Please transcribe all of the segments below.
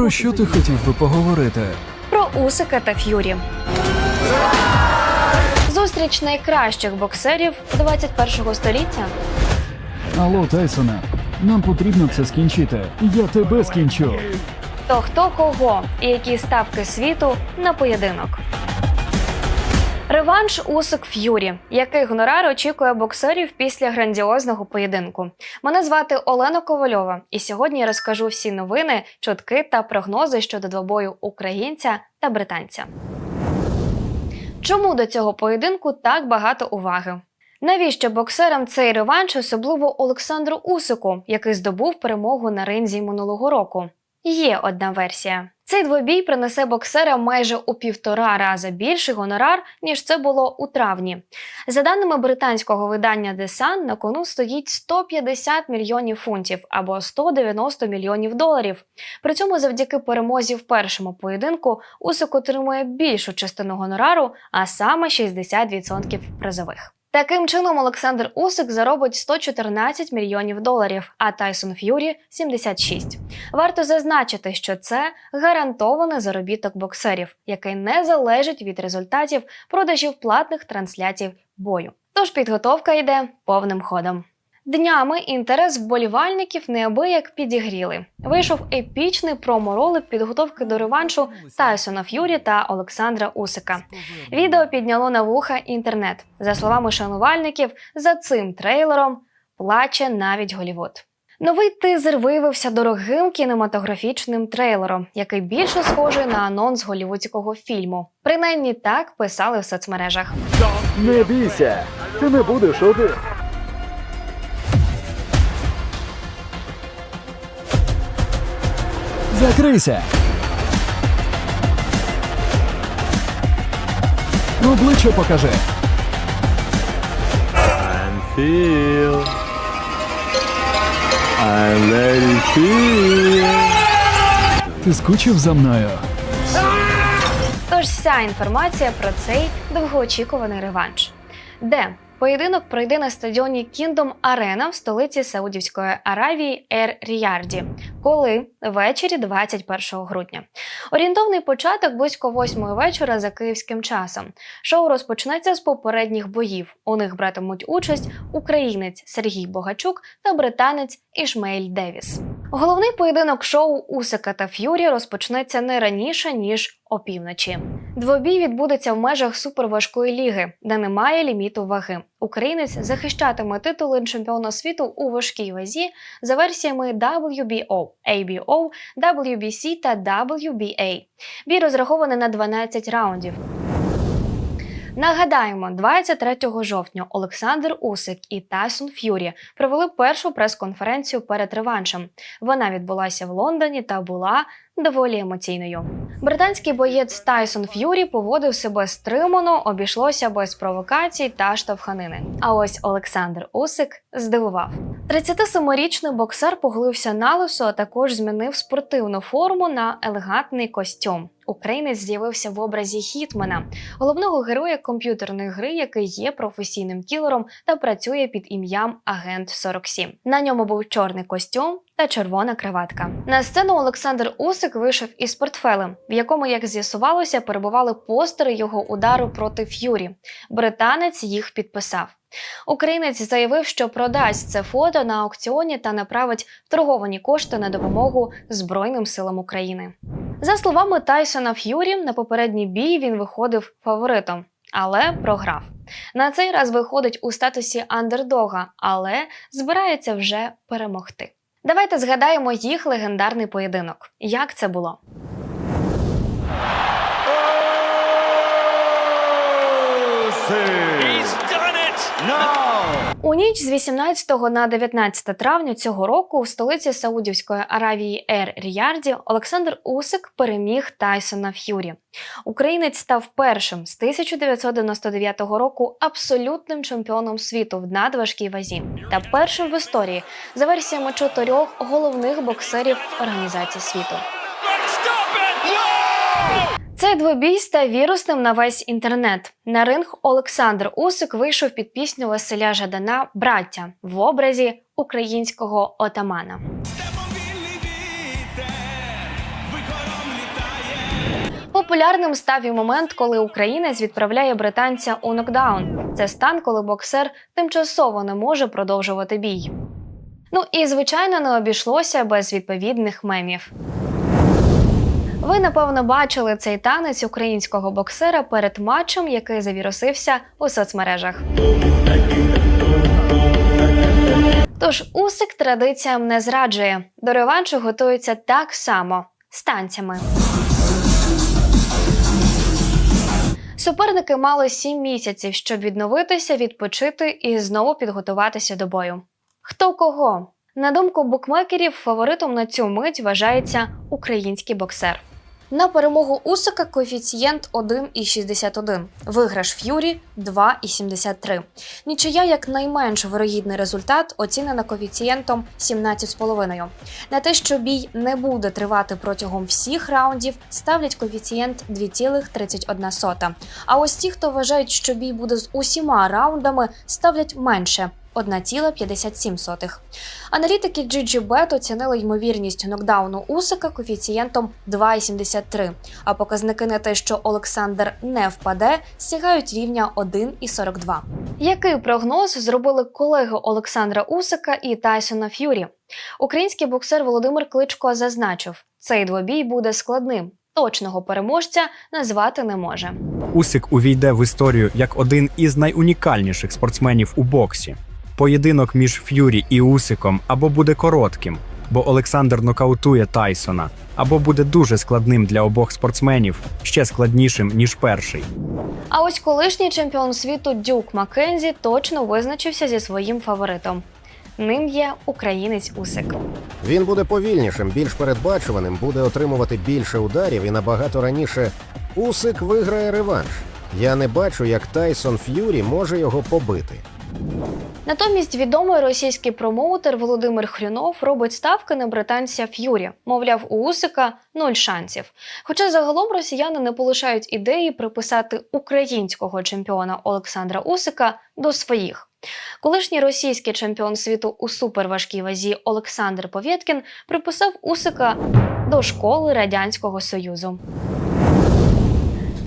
Про що ти хотів би поговорити? про Усика та Ф'юрі. Зустріч найкращих боксерів 21-го століття. Алло, Тайсоне, нам потрібно це скінчити. Я тебе скінчу. То хто кого і які ставки світу на поєдинок. Реванш Усик Ф'юрі. Який гонорар очікує боксерів після грандіозного поєдинку? Мене звати Олена Ковальова, і сьогодні я розкажу всі новини, чутки та прогнози щодо двобою українця та британця. Чому до цього поєдинку так багато уваги? Навіщо боксерам цей реванш, особливо Олександру Усику, який здобув перемогу на ринзі минулого року? Є одна версія. Цей двобій принесе боксерам майже у півтора рази більший гонорар, ніж це було у травні. За даними британського видання The Sun, на кону стоїть 150 мільйонів фунтів або 190 мільйонів доларів. При цьому, завдяки перемозі в першому поєдинку, Усик отримує більшу частину гонорару, а саме 60% призових. Таким чином, Олександр Усик заробить 114 мільйонів доларів, а Тайсон Ф'юрі 76. Варто зазначити, що це гарантований заробіток боксерів, який не залежить від результатів продажів платних трансляцій бою. Тож підготовка йде повним ходом. Днями інтерес вболівальників неабияк підігріли. Вийшов епічний промо-ролик підготовки до реваншу Тайсона Ф'юрі та Олександра Усика. Відео підняло на вуха інтернет. За словами шанувальників, за цим трейлером плаче навіть Голівуд. Новий тизер виявився дорогим кінематографічним трейлером, який більше схожий на анонс голівудського фільму. Принаймні так писали в соцмережах. Не бійся, ти не будеш один. Закрийся! Обличчя покажи. I'm feel. I'm feel. Ти скучив за мною? Тож вся інформація про цей довгоочікуваний реванш. Де поєдинок пройде на стадіоні Kingdom Arena в столиці Саудівської Аравії Ер Ріярді. Коли ввечері 21 грудня. Орієнтовний початок близько 8 вечора за київським часом. Шоу розпочнеться з попередніх боїв. У них братимуть участь українець Сергій Богачук та британець Ішмейль Девіс. Головний поєдинок шоу Усика та Ф'юрі розпочнеться не раніше ніж опівночі. Двобій відбудеться в межах суперважкої ліги, де немає ліміту ваги. Українець захищатиме титули чемпіона світу у важкій вазі за версіями WBO, ABO, WBC та WBA. Бій розрахований на 12 раундів. Нагадаємо, 23 жовтня Олександр Усик і Тайсон Ф'юрі провели першу прес-конференцію перед реваншем. Вона відбулася в Лондоні та була доволі емоційною. Британський боєць Тайсон Ф'юрі поводив себе стримано, обійшлося без провокацій та штовханини. А ось Олександр Усик здивував. 37-річний боксер поголився на лисо, а також змінив спортивну форму на елегантний костюм. Українець з'явився в образі Хітмена, головного героя комп'ютерної гри, який є професійним кілером та працює під ім'ям Агент 47. На ньому був чорний костюм та червона краватка. На сцену Олександр Усик вийшов із портфелем, в якому, як з'ясувалося, перебували постери його удару проти Ф'юрі. Британець їх підписав. Українець заявив, що продасть це фото на аукціоні та направить вторговані кошти на допомогу Збройним силам України. За словами Тайсона Ф'юрі, на попередній бій він виходив фаворитом, але програв. На цей раз виходить у статусі андердога, але збирається вже перемогти. Давайте згадаємо їх легендарний поєдинок. Як це було? He's it! У ніч з 18 на 19 травня цього року в столиці Саудівської Аравії Ер Ріярді Олександр Усик переміг Тайсона Ф'юрі. Українець став першим з 1999 року абсолютним чемпіоном світу в надважкій вазі та першим в історії за версіями чотирьох головних боксерів організації світу. Цей двобій став вірусним на весь інтернет. На ринг Олександр Усик вийшов під пісню Василя Жадана Браття в образі українського отамана. Популярним став і момент, коли українець відправляє британця у нокдаун. Це стан, коли боксер тимчасово не може продовжувати бій. Ну і звичайно не обійшлося без відповідних мемів. Ви напевно бачили цей танець українського боксера перед матчем, який завірусився у соцмережах. Тож Усик традиціям не зраджує. До реваншу готується так само з танцями. Суперники мали сім місяців, щоб відновитися, відпочити і знову підготуватися до бою. Хто кого? На думку букмекерів, фаворитом на цю мить вважається український боксер. На перемогу Усика коефіцієнт 1,61, виграш Ф'юрі 2,73. Нічия як найменш вирогідний результат оцінена коефіцієнтом 17,5. На те, що бій не буде тривати протягом всіх раундів, ставлять коефіцієнт 2,31. А ось ті, хто вважають, що бій буде з усіма раундами, ставлять менше 1,57. Аналітики GGBet оцінили ймовірність нокдауну Усика коефіцієнтом 2,73, а показники на те, що Олександр не впаде, сягають рівня 1,42. Який прогноз зробили колеги Олександра Усика і Тайсона Ф'юрі? Український боксер Володимир Кличко зазначив, цей двобій буде складним. Точного переможця назвати не може. Усик увійде в історію як один із найунікальніших спортсменів у боксі. Поєдинок між Ф'юрі і Усиком або буде коротким, бо Олександр нокаутує Тайсона, або буде дуже складним для обох спортсменів, ще складнішим ніж перший. А ось колишній чемпіон світу Дюк Маккензі точно визначився зі своїм фаворитом. Ним є українець Усик. Він буде повільнішим, більш передбачуваним, буде отримувати більше ударів і набагато раніше Усик виграє реванш. Я не бачу, як Тайсон Ф'юрі може його побити. Натомість відомий російський промоутер Володимир Хрюнов робить ставки на британця Ф'юрі. Мовляв, у Усика нуль шансів. Хоча загалом росіяни не полишають ідеї приписати українського чемпіона Олександра Усика до своїх. Колишній російський чемпіон світу у суперважкій вазі Олександр Повєткін приписав Усика до школи Радянського Союзу.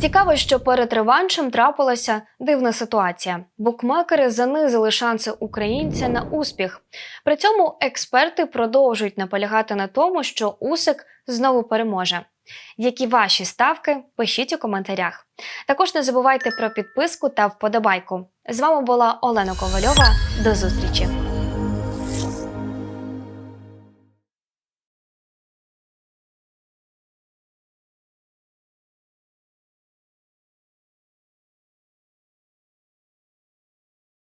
Цікаво, що перед реваншем трапилася дивна ситуація. Букмекери занизили шанси українця на успіх. При цьому експерти продовжують наполягати на тому, що Усик знову переможе. Які ваші ставки? Пишіть у коментарях. Також не забувайте про підписку та вподобайку. З вами була Олена Ковальова. До зустрічі!